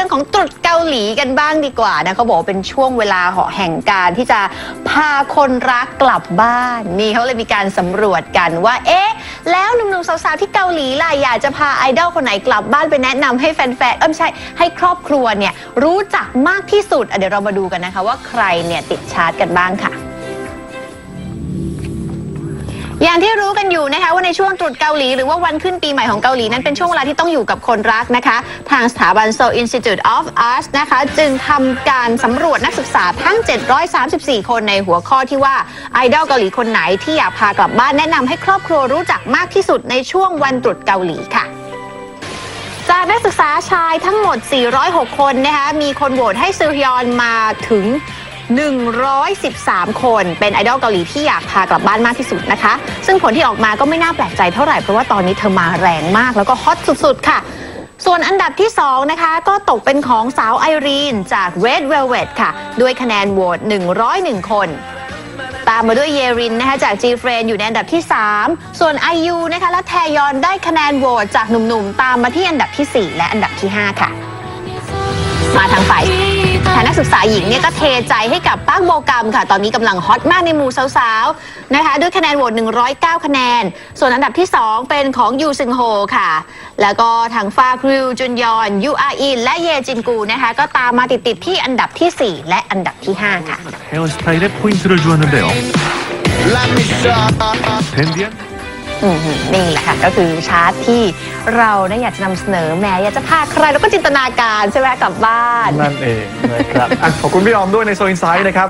เรื่องของตรุษเกาหลีกันบ้างดีกว่านะเขาบอกว่าเป็นช่วงเวลาเหาะแห่งการที่จะพาคนรักกลับบ้าน นี่เขาเลยมีการสำรวจกันว่า เอ๊ะ แล้วหนุ่มๆสาวๆที่เกาหลีล่ะอยากจะพาไอดอลคนไหนกลับบ้านไปแนะนำให้แฟนๆเออไม่ใช่ให้ครอบครัวเนี่ยรู้จักมากที่สุดอะเดี๋ยวเรามาดูกันนะคะ ว่าใครเนี่ยติดชาร์จกันบ้างค่ะ อย่างที่รู้กันอยู่นะคะว่าในช่วงตรุษเกาหลี หรือว่าวันขึ้นปีใหม่ของเกาหลีนั้นเป็นช่วงเวลาที่ต้องอยู่กับคนรักนะคะ ทางสถาบัน Seoul Institute of Arts นะคะ จึงทำการสำรวจนักศึกษาทั้ง 734 คนในหัวข้อที่ว่าไอดอลเกาหลีคนไหนที่อยากพากลับบ้านแนะนำให้ครอบครัวรู้จักมากที่สุดในช่วงวันตรุษเกาหลีค่ะจากนักศึกษาชายทั้งหมด 406 คนนะคะมีคนโหวตให้ซือฮยอนมาถึง 113 คนเป็นไอดอลเกาหลีที่อยากพากลับบ้านมากที่สุดนะคะ ซึ่งผลที่ออกมาก็ไม่น่าแปลกใจเท่าไหร่ เพราะว่าตอนนี้เธอมาแรงมากแล้วก็ฮอตสุดๆ ค่ะ ส่วนอันดับที่ 2 นะคะ ก็ตกเป็นของสาวไอรีนจาก Red Velvet ค่ะ ด้วยคะแนนโหวต101 คน ตามมาด้วยเยรินนะคะจาก G f r i e n d อยู่ในอันดับที่ 3 ส่วน IU นะคะและแทยอนได้คะแนนโหวตจากหนุ่มๆ ตามมาที่อันดับทีสี่4 และอันดับที่ 5 ค่ะ มาทางฝ่าย ทางนักศึกษาหญิงเนี่ยก็เทใจให้กับปักโบกัมค่ะ ตอนนี้กำลังฮอตมากในหมู่สาวๆ นะคะ ด้วยคะแนนโหวต 109 คะแนน ส่วนอันดับที่ 2 เป็นของยูซึงโฮค่ะ แล้วก็ทางฟากริวจุนยอนยูอาอินและเยจินกูนะคะ ก็ตามมาติดๆที่อันดับทีสี่ 4 และอันดับที่ 5 ค่ะ 헤어스타일에 포인트를 주었는데요. 댄디한 อืมนี่แหละค่ะ ก็คือชาร์ตที่เราเนี่ยอยากจะนำเสนอแหม้อยากจะพาใครแล้วก็จินตนาการใช่ไหมกลับบ้าน นั่นเองนะครับอะขอบคุณพี่ออมด้วยในโซนไซด์นะครับ